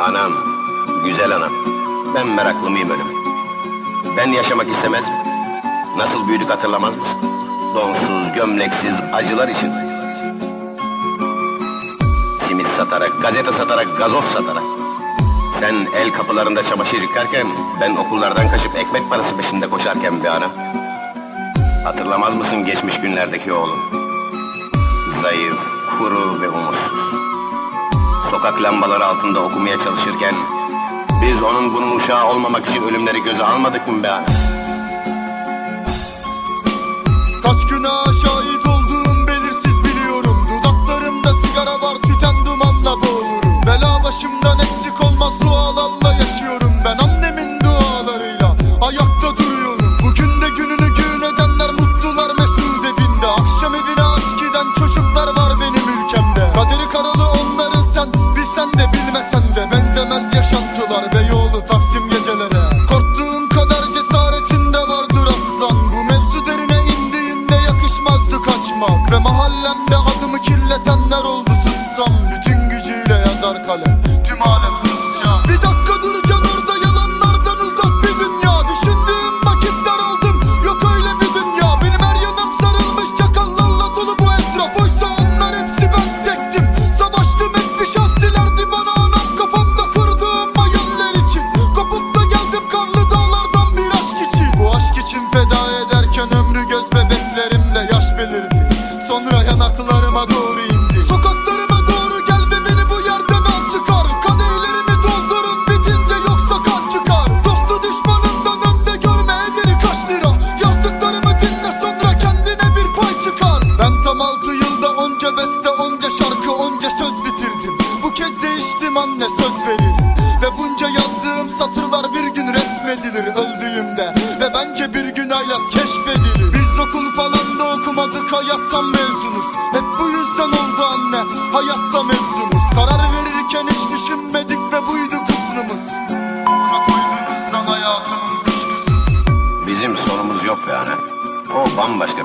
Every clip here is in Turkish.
Anam, güzel anam. Ben meraklı mıyım ölüme? Ben yaşamak istemez miyim? Nasıl büyüdük hatırlamaz mısın? Donsuz, gömleksiz, acılar için. Simit satarak, gazete satarak, gazoz satarak. Sen el kapılarında çamaşır yıkarken, ben okullardan kaçıp ekmek parası peşinde koşarken bir anam. Hatırlamaz mısın geçmiş günlerdeki oğlum? Zayıf, kuru ve umutsuz. Sokak lambaları altında okumaya çalışırken... ...biz onun bunun uşağı olmamak için ölümleri göze almadık mı be? Kaç günaha şahit mahallemde adımı kirletenler oldu sussam Bütün gücüyle yazar kalem Tüm alem susacak Bir dakika duracaksın orada yalanlardan uzak bir dünya. Düşündüğüm vakitler oldum Yok öyle bir dünya. Benim her yanım sarılmış çakallarla dolu bu etraf. Oysa onlar hepsi ben tektim. Savaştım hep bir şans dilerdi bana anam. Kafamda kurduğum hayaller için. Kopup da geldim karlı dağlardan bir aşk için. Bu aşk için feda ederken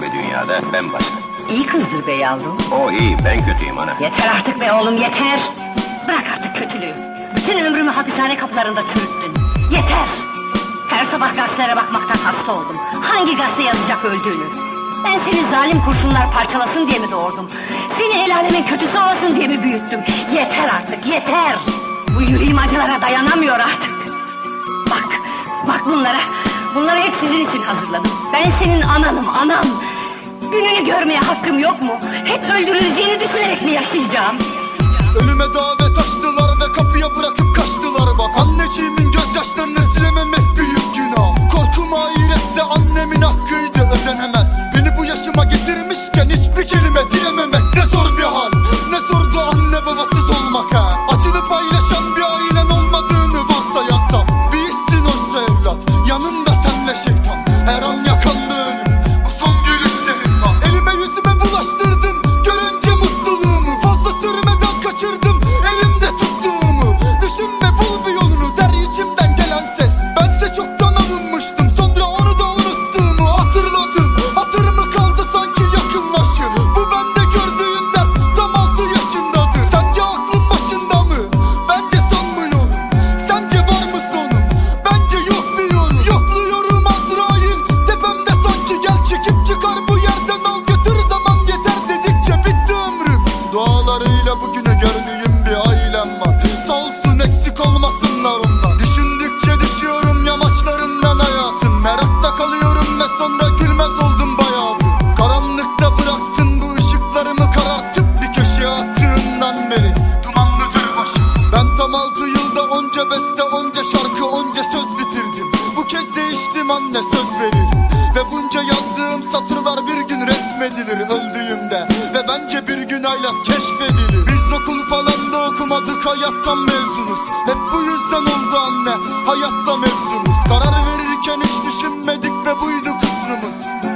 bir dünyada, ben başka. İyi kızdır be yavrum. O iyi, ben kötüyüm anam. Yeter artık be oğlum yeter. Bırak artık kötülüğü. Bütün ömrümü hapishane kapılarında çürüttün. Yeter. Her sabah gazetelere bakmaktan hasta oldum. Hangi gazete yazacak öldüğünü? Ben seni zalim kurşunlar parçalasın diye mi doğurdum? Seni el alemin kötüsü olasın diye mi büyüttüm? Yeter artık yeter. Bu yüreğim acılara dayanamıyor artık. Bak, bak bunlara. Bunları hep sizin için hazırladım. Ben senin ananım, anam. Gününü görmeye hakkım yok mu? Hep öldürüleceğini düşünerek mi yaşayacağım? Ölüme davet açtılar ve kapıya bırakıp kaçtılar. Bak Anneciğimin gözyaşlarını silememek büyük günah. Korkum ahirette annemin hakkıydı ödenemez. Beni bu yaşıma getirmişken hiçbir kelime dilememek Ne zor bir hal, ne zordu anne babasız olmak ha. Acını paylaşan bir ailen olmadığını varsayarsam Bilsin oysa evlat, yanında senle şeytan. Her an bugünü gördüğüm bir ailem var. Sağ olsun eksik olmasınlar ondan Düşündükçe düşüyorum yamaçlarından hayatım. Merakta kalıyorum ve sonra gülmez oldum bayağı bir Karanlıkta bıraktın bu ışıklarımı karartıp Bir köşeye attığından beri. Dumanlıdır başım. Ben tam altı yılda onca beste onca şarkı onca söz bitirdim. Bu kez değiştim anne söz verir Ve bunca yazdığım satırlar bir gün resmedilir. Öldüğüm ettik ve buydu kusurumuz